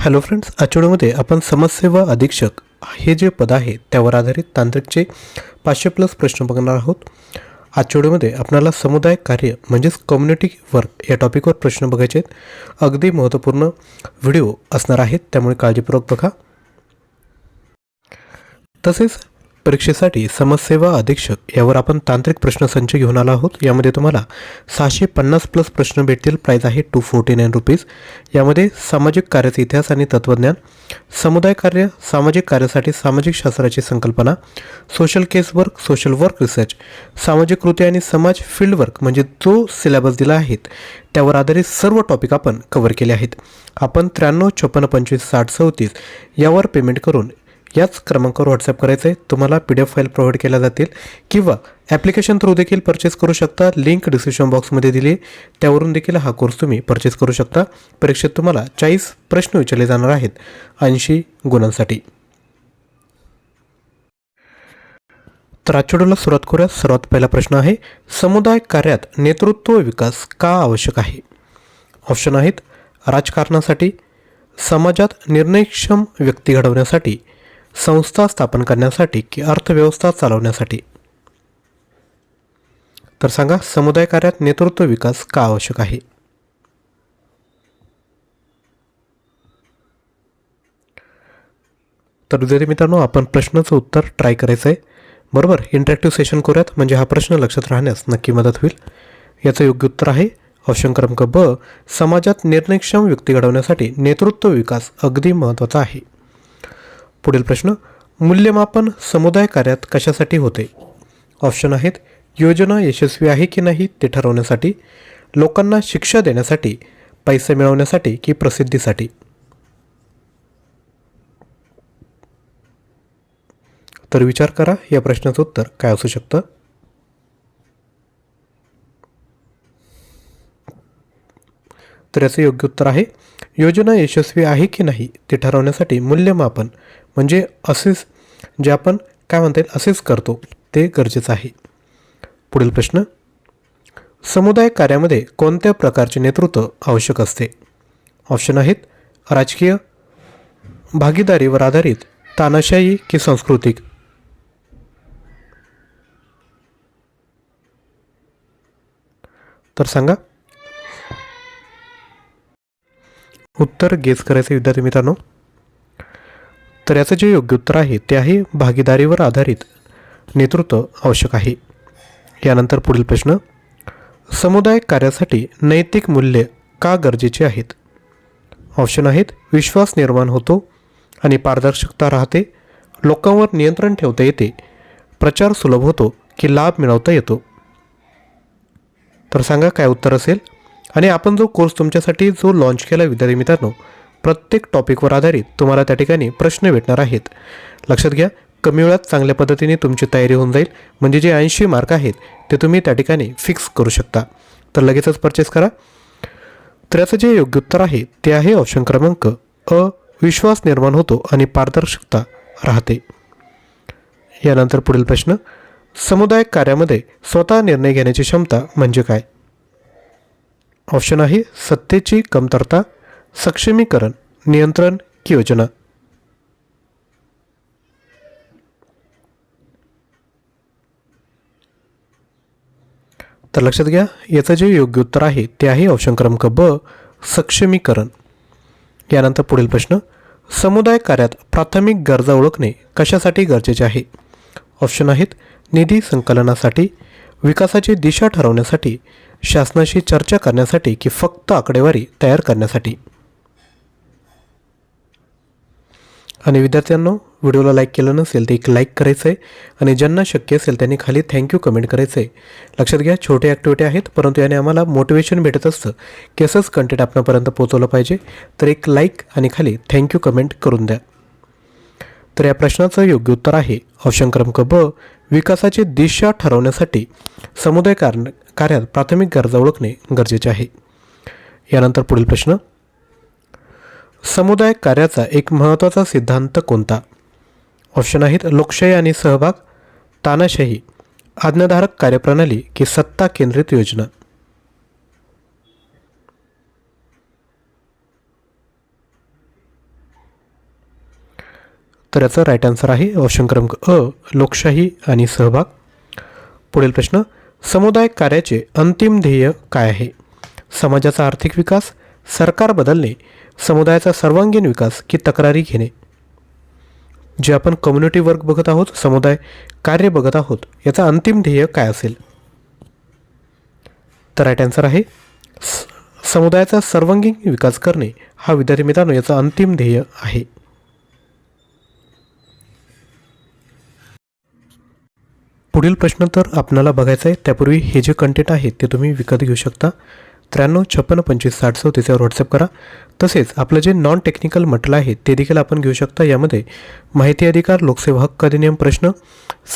Hello friends आठवड्यामध्ये आपण समाजसेवा अधीक्षक हे जे पद आहे त्यावर आधारित तांत्रिकचे पाचशे प्लस प्रश्न बघणार आहोत. आठवड्यामध्ये आपणाला समुदाय कार्य म्हणजेच कम्युनिटी वर्क या टॉपिकवर प्रश्न बघायचे आहेत. अगदी महत्त्वपूर्ण व्हिडिओ असणार आहेत त्यामुळे काळजीपूर्वक बघा. तसेच परीक्षेसाठी समाजसेवा अधीक्षक यावर आपण तांत्रिक प्रश्नसंच घेऊन आलो आहोत. यामध्ये तुम्हाला सहाशे पन्नास प्लस प्रश्न भेटतील. प्राईज आहे टू फोर्टी नाईन रुपीज यामध्ये सामाजिक कार्याचा इतिहास आणि तत्त्वज्ञान समुदाय कार्य सामाजिक कार्यासाठी सामाजिक शास्त्राची संकल्पना social case work social work research सामाजिक कृती आणि समाज फील्ड वर्क म्हणजे जो सिलेबस दिला आहेत त्यावर आधारित सर्व टॉपिक आपण कव्हर केले आहेत. आपण त्र्याण्णव चोपन्न पंचवीस साठ चौतीस यावर पेमेंट करून याच क्रमांकावर व्हॉट्सअप करायचं आहे तुम्हाला P D F file provide केल्या जातील किंवा ॲप्लिकेशन थ्रू देखील परचेस करू शकता. लिंक डिस्क्रिप्शन बॉक्समध्ये दिली. त्यावरून देखील हा कोर्स तुम्ही परचेस करू शकता. परीक्षेत तुम्हाला चाळीस प्रश्न विचारले जाणार आहेत. ऐंशी गुणांसाठी. तर आठवड्याला सुरुवात करूया सर्वात पहिला प्रश्न आहे समुदाय कार्यात नेतृत्व विकास का आवश्यक आहे? ऑप्शन आहेत राजकारणासाठी समाजात निर्णयक्षम व्यक्ती घडवण्यासाठी संस्था स्थापन करण्यासाठी की अर्थव्यवस्था चालवण्यासाठी? तर सांगा समुदाय कार्यात नेतृत्व विकास का आवश्यक आहे? तर विद्यार्थी मित्रांनो आपण प्रश्नाचं उत्तर ट्राय करायचं आहे बरोबर इंटरॅक्टिव्ह सेशन करूयात. म्हणजे हा प्रश्न लक्षात राहण्यास नक्की मदत होईल. याचं योग्य उत्तर आहे ऑप्शन क्रमांक ब समाजात निर्णयक्षम व्यक्ती घडवण्यासाठी नेतृत्व विकास अगदी महत्त्वाचा आहे. पुढील प्रश्न मूल्यमापन समुदाय कार्यात कशासाठी होते? ऑप्शन आहेत योजना यशस्वी आहे की नाही ते ठरवण्यासाठी लोकांना शिक्षा देण्यासाठी पैसे मिळवण्यासाठी की प्रसिद्धीसाठी? तर विचार करा या प्रश्नाचं उत्तर काय असू शकतं? तर याचं योग्य उत्तर आहे योजना यशस्वी आहे की नाही ते ठरवण्यासाठी मूल्यमापन म्हणजे असेच जे आपण काय म्हणता येईल असेच करतो ते गरजेचं आहे. पुढील प्रश्न समुदाय कार्यामध्ये कोणत्या प्रकारचे नेतृत्व आवश्यक असते? ऑप्शन आहेत राजकीय भागीदारीवर आधारित तानाशाही की सांस्कृतिक? तर सांगा उत्तर गेस करायचे विद्यार्थी मित्रांनो. तर याचं जे योग्य उत्तर आहे ते आहे भागीदारीवर आधारित नेतृत्व आवश्यक आहे. यानंतर पुढील प्रश्न. समुदाय कार्यासाठी नैतिक मूल्य का गरजेचे आहेत? ऑप्शन आहेत विश्वास निर्माण होतो आणि पारदर्शकता राहते लोकांवर नियंत्रण ठेवता येते प्रचार सुलभ होतो की लाभ मिळवता येतो. तर सांगा काय उत्तर असेल? आणि आपण जो कोर्स तुमच्यासाठी जो लॉन्च केला विद्यार्थी मित्रांनो प्रत्येक टॉपिकवर आधारित तुम्हाला त्या ठिकाणी प्रश्न भेटणार आहेत. लक्षात घ्या कमी वेळात चांगल्या पद्धतीने तुमची तयारी होऊन जाईल. म्हणजे जे ऐंशी मार्क आहेत ते तुम्ही त्या ठिकाणी फिक्स करू शकता. तर लगेचच परचेस करा. तर याचं जे योग्य उत्तर आहे ते आहे ऑप्शन क्रमांक अ विश्वास निर्माण होतो आणि पारदर्शकता राहते. यानंतर पुढील प्रश्न समुदाय कार्यामध्ये स्वतः निर्णय घेण्याची क्षमता म्हणजे काय? ऑप्शन आहे सत्तेची कमतरता सक्षमीकरण नियंत्रण की योजना. तर लक्षात घ्या याचं जे योग्य उत्तर आहे ते आहे ऑप्शन क्रमांक ब सक्षमीकरण. यानंतर पुढील प्रश्न समुदाय कार्यात प्राथमिक गरजा ओळखणे कशासाठी गरजेचे आहे? ऑप्शन आहेत निधी संकलनासाठी विकासाची दिशा ठरवण्यासाठी शासनाशी चर्चा करण्यासाठी की फक्त आकडेवारी तयार करण्यासाठी. आणि विद्यार्थ्यांनो व्हिडिओला लाईक केलं नसेल तर एक लाईक करायचं आहे आणि ज्यांना शक्य असेल त्यांनी खाली थँक्यू कमेंट करायचं आहे लक्षात घ्या छोटे ॲक्टिव्हिटी आहेत परंतु याने आम्हाला मोटिवेशन भेटत असतं. की असंच कंटेंट आपणापर्यंत पोहोचवलं पाहिजे. तर एक लाईक आणि खाली थँक्यू कमेंट करून द्या. तर या प्रश्नाचं योग्य उत्तर आहे ऑप्शन क्रमांक ब विकासाची दिशा ठरवण्यासाठी समुदाय कारण कार्यात प्राथमिक गरजा ओळखणे गरजेचे आहे. यानंतर पुढील प्रश्न. समुदाय कार्याचा एक महत्त्वाचा सिद्धांत कोणता? ऑप्शन आहेत लोकशाही आणि सहभाग तानाशाही आज्ञाधारक कार्यप्रणाली की सत्ता केंद्रित योजना. तर याचं राईट आन्सर आहे ऑप्शन क्रमांक अ लोकशाही आणि सहभाग. पुढील प्रश्न. समुदाय कार्याचे अंतिम ध्येय काय आहे? समाजाचा आर्थिक विकास सरकार बदलणे समुदायाचा सर्वांगीण विकास की तक्रारी घेणे? जे आपण कम्युनिटी वर्क बघत आहोत समुदाय कार्य बघत आहोत याचा अंतिम ध्येय काय असेल? तर राईट आन्सर आहे स- समुदायाचा सर्वांगीण विकास करणे हा विद्यार्थी मित्रांनो याचा अंतिम ध्येय आहे. पुढील प्रश्न तर आपणाला बघायचा आहे. त्यापूर्वी हे जे कंटेंट आहे ते तुम्ही विकत घेऊ शकता. त्र्याण्णव छप्पन्न पंचवीस साठ सौ त्याच्यावर व्हॉट्सअप करा. तसेच आपलं जे नॉन टेक्निकल मटलं आहे ते देखील आपण घेऊ शकता. यामध्ये माहिती अधिकार लोकसेवा हक्क अधिनियम प्रश्न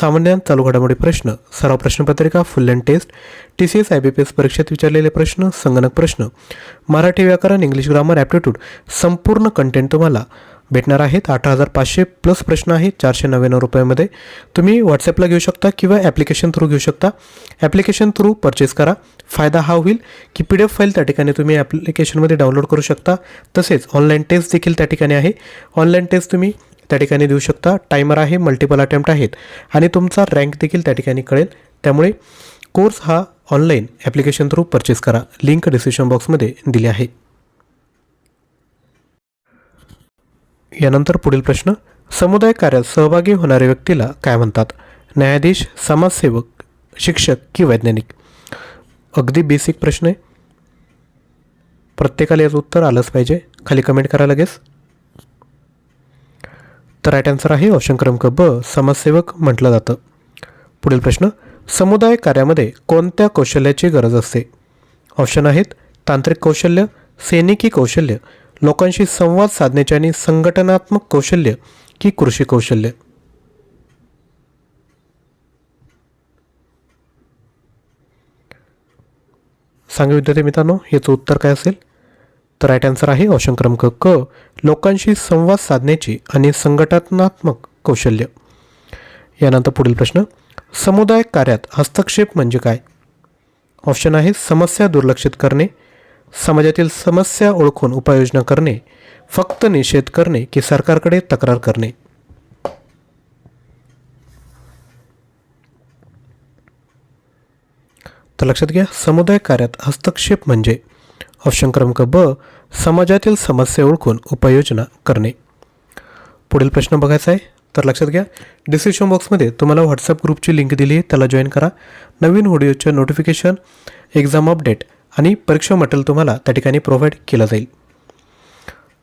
सामान्य चालू घडामोडी प्रश्न सराव प्रश्नपत्रिका full and test T C S I B P S परीक्षेत विचारलेले प्रश्न संगणक प्रश्न मराठी व्याकरण इंग्लिश ग्रामर ॲप्टिट्यूड संपूर्ण कंटेंट तुम्हाला भेटणार आहेत. अठरा हजार पाचशे प्लस प्रश्न आहेत. चारशे नव्याण्णव रुपयामध्ये. तुम्ही व्हॉट्सॲपला घेऊ शकता किंवा ॲप्लिकेशन थ्रू घेऊ शकता. ॲप्लिकेशन थ्रू परचेस करा. फायदा हा होईल की पी डी एफ फाईल त्या ठिकाणी तुम्ही ॲप्लिकेशनमध्ये डाउनलोड करू शकता. तसेच ऑनलाईन टेस्ट देखील त्या ठिकाणी आहे. ऑनलाईन टेस्ट तुम्ही त्या ठिकाणी देऊ शकता. टायमर आहे. मल्टिपल अटेम्प्ट आहेत. आणि तुमचा रँक देखील त्या ठिकाणी कळेल. त्यामुळे कोर्स हा ऑनलाईन ॲप्लिकेशन थ्रू परचेस करा. लिंक डिस्क्रिप्शन बॉक्समध्ये दिली आहे. यानंतर पुढील प्रश्न समुदाय कार्यात सहभागी होणाऱ्या व्यक्तीला काय म्हणतात? न्यायाधीश समाजसेवक शिक्षक की वैज्ञानिक? अगदी बेसिक प्रश्न आहे. प्रत्येकाला याचं उत्तर आलंच पाहिजे. खाली कमेंट करा लगेच. तर राईट आन्सर आहे ऑप्शन क्रमांक ब समाजसेवक म्हटलं जातं. पुढील प्रश्न समुदाय कार्यामध्ये कोणत्या कौशल्याची गरज असते? ऑप्शन आहेत तांत्रिक कौशल्य सैनिकी कौशल्य लोकांशी संवाद साधण्याचे आणि संघटनात्मक कौशल्य की कृषी कौशल्य? सांगा विद्यार्थी मित्रांनो याचं उत्तर काय असेल? तर राईट आन्सर आहे ऑप्शन क्रमांक क लोकांशी संवाद साधण्याची आणि संघटनात्मक कौशल्य. यानंतर पुढील प्रश्न समुदाय कार्यात हस्तक्षेप म्हणजे काय? ऑप्शन आहे समस्या दुर्लक्षित करणे समाजातील समस्या ओळखून उपाययोजना करणे फक्त निषेध करणे की सरकारकडे तक्रार करणे. तर लक्षात घ्या समुदाय कार्यात हस्तक्षेप म्हणजे ऑप्शन क्रमांक ब समाजातील समस्या ओळखून उपाययोजना करणे. पुढील प्रश्न बघायचा आहे. तर लक्षात घ्या डिस्क्रिप्शन बॉक्समध्ये तुम्हाला व्हॉट्सअप ग्रुपची लिंक दिली आहे त्याला जॉईन करा. नवीन व्हिडिओचे नोटिफिकेशन एक्झाम अपडेट आणि परीक्षा मटेरियल तुम्हाला त्या ठिकाणी प्रोव्हाइड केलं जाईल.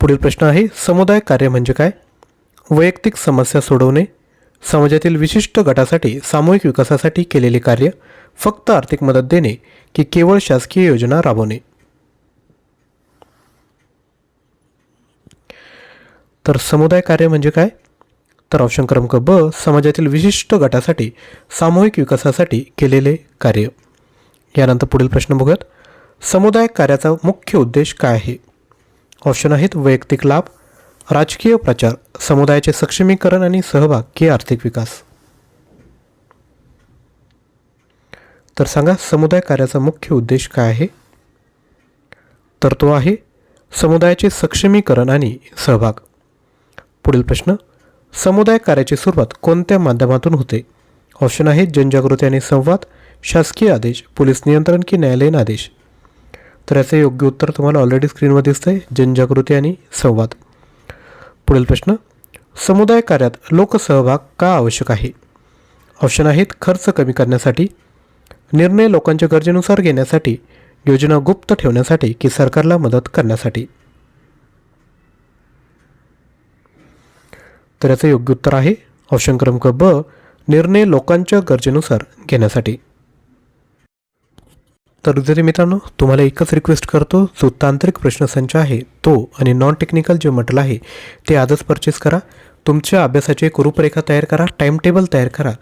पुढील प्रश्न आहे समुदाय कार्य म्हणजे काय? वैयक्तिक समस्या सोडवणे समाजातील विशिष्ट गटासाठी सामूहिक विकासासाठी केलेले कार्य फक्त आर्थिक मदत देणे की केवळ शासकीय योजना राबवणे? तर समुदाय कार्य म्हणजे काय? तर ऑप्शन क्रमांक ब समाजातील विशिष्ट गटासाठी सामूहिक विकासासाठी केलेले कार्य. यानंतर पुढील प्रश्न बघत समुदाय कार्याचा मुख्य उद्देश काय आहे? ऑप्शन आहेत वैयक्तिक लाभ राजकीय प्रचार समुदायाचे सक्षमीकरण आणि सहभाग की आर्थिक विकास. तर सांगा समुदाय कार्याचा मुख्य उद्देश काय आहे? तर तो आहे समुदायाचे सक्षमीकरण आणि सहभाग. पुढील प्रश्न समुदाय कार्याची सुरुवात कोणत्या माध्यमातून होते? ऑप्शन आहे जनजागृती आणि संवाद शासकीय आदेश पोलीस नियंत्रण की न्यायालयीन आदेश. तर याचं योग्य उत्तर तुम्हाला ऑलरेडी स्क्रीनवर दिसतंय. जनजागृती आणि संवाद. पुढील प्रश्न. समुदाय कार्यात लोकसहभाग का आवश्यक आहे? ऑप्शन आहेत खर्च कमी करण्यासाठी निर्णय लोकांच्या गरजेनुसार घेण्यासाठी योजना गुप्त ठेवण्यासाठी की सरकारला मदत करण्यासाठी. तर याचं योग्य उत्तर आहे ऑप्शन क्रमांक ब निर्णय लोकांच्या गरजेनुसार घेण्यासाठी. तर जरी मित्रांनो तुम्हाला एकच रिक्वेस्ट करतो जो तांत्रिक प्रश्नसंच आहे तो आणि नॉन टेक्निकल जे म्हटलं आहे ते आजच परचेस करा. तुमच्या अभ्यासाची एक रूपरेखा तयार करा टाईम टेबल तयार करा.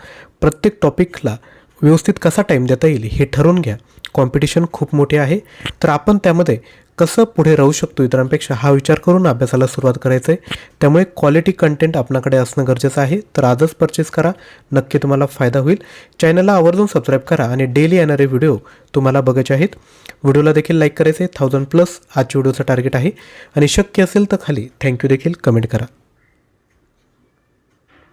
प्रत्येक टॉपिकला व्यवस्थित कसा टाईम देता येईल हे ठरवून घ्या. कॉम्पिटिशन खूप मोठे आहे. तर आपण त्यामध्ये कसं पुढे राहू शकतो इतरांपेक्षा हा विचार करून अभ्यासाला सुरुवात करायचं आहे त्यामुळे क्वालिटी कंटेंट आपणाकडे असणं गरजेचं आहे. तर आजच परचेस करा. नक्की तुम्हाला फायदा होईल. चॅनलला आवर्जून सबस्क्राईब करा आणि डेली येणारे व्हिडिओ तुम्हाला बघायचे आहेत. व्हिडिओला देखील लाईक करायचे थाउजंड प्लस आजच्या व्हिडिओचं टार्गेट आहे. आणि शक्य असेल तर खाली थँक्यू देखील कमेंट करा.